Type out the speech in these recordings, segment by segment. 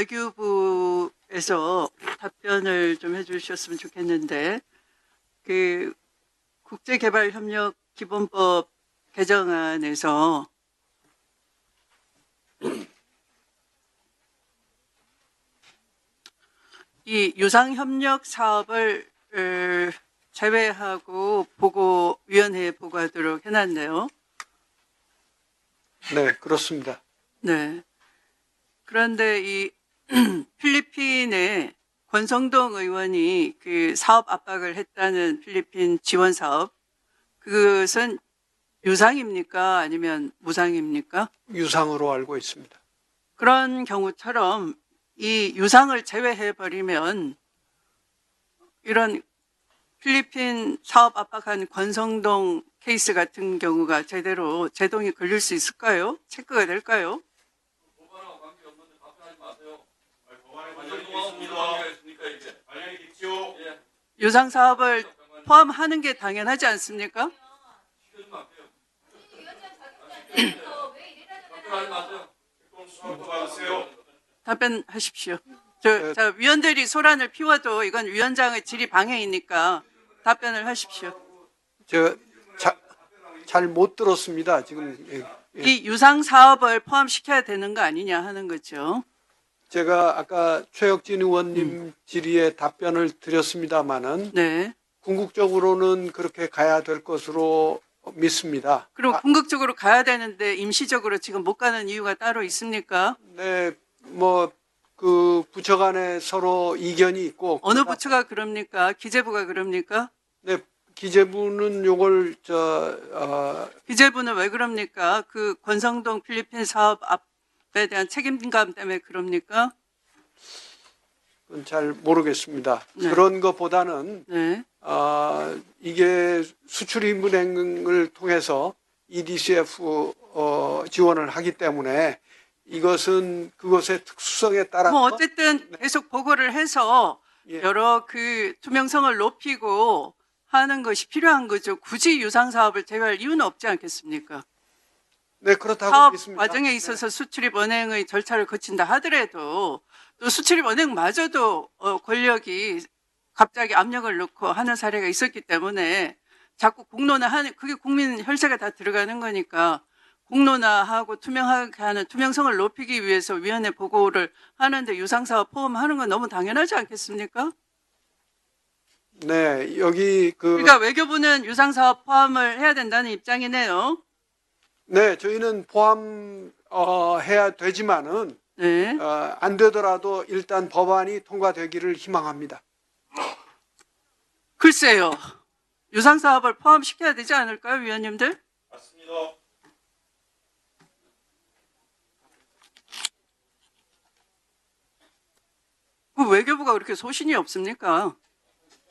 외교부에서 답변을 좀 해주셨으면 좋겠는데, 그 국제개발협력 기본법 개정안에서 이 유상협력 사업을 어, 제외하고 보고 위원회에 보고하도록 해놨네요. 네, 그렇습니다. 네. 그런데 이 필리핀의 권성동 의원이 그 사업 압박을 했다는 필리핀 지원 사업 그것은 유상입니까 아니면 무상입니까? 유상으로 알고 있습니다. 그런 경우처럼 이 유상을 제외해 버리면 이런 필리핀 사업 압박한 권성동 케이스 같은 경우가 제대로 제동이 걸릴 수 있을까요? 체크가 될까요? 유상 사업을 포함하는 게 당연하지 않습니까? 답변하십시오. 저, 저 위원들이 소란을 피워도 이건 위원장의 질의 방해이니까 답변을 하십시오. 제가 잘못 들었습니다. 지금 예, 예. 이 유상 사업을 포함시켜야 되는 거 아니냐 하는 거죠. 제가 아까 최혁진 의원님 음. 질의에 답변을 드렸습니다마는 네. 궁극적으로는 그렇게 가야 될 것으로 믿습니다. 그리고 아, 궁극적으로 가야 되는데 임시적으로 지금 못 가는 이유가 따로 있습니까? 네, 뭐 그 부처 간에 서로 이견이 있고 어느 부처가 그럽니까? 기재부가 그럽니까? 네, 기재부는 요걸 저 어, 기재부는 왜 그럽니까? 그 권성동 필리핀 사업 앞 에 대한 책임감 때문에 그럽니까? 그건 잘 모르겠습니다. 네. 그런 것보다는 네. 아, 이게 수출입은행을 통해서 EDCF 어, 지원을 하기 때문에 이것은 그것의 특수성에 따라서 뭐 어쨌든 계속 보고를 해서 예. 여러 그 투명성을 높이고 하는 것이 필요한 거죠. 굳이 유상 사업을 제외할 이유는 없지 않겠습니까? 네 그렇다고 사업 믿습니다. 과정에 있어서 수출입 은행의 절차를 거친다 하더라도 또 수출입 은행마저도 어, 권력이 갑자기 압력을 넣고 하는 사례가 있었기 때문에 자꾸 공론화하는 그게 국민 혈세가 다 들어가는 거니까 공론화하고 투명하게 하는 투명성을 높이기 위해서 위원회 보고를 하는데 유상사업 포함하는 건 너무 당연하지 않겠습니까? 네 여기 그 그러니까 외교부는 유상사업 포함을 해야 된다는 입장이네요. 네, 저희는 포함 어, 해야 되지만은 네. 어, 안 되더라도 일단 법안이 통과되기를 희망합니다. 글쎄요. 유상 사업을 포함시켜야 되지 않을까요, 위원님들? 맞습니다. 그 외교부가 그렇게 소신이 없습니까?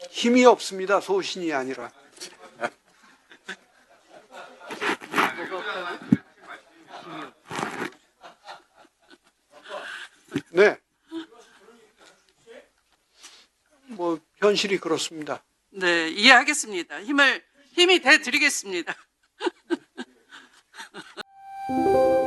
힘이 없습니다. 소신이 아니라. 네. 뭐 현실이 그렇습니다. 네, 이해하겠습니다. 힘을 힘이 돼 드리겠습니다.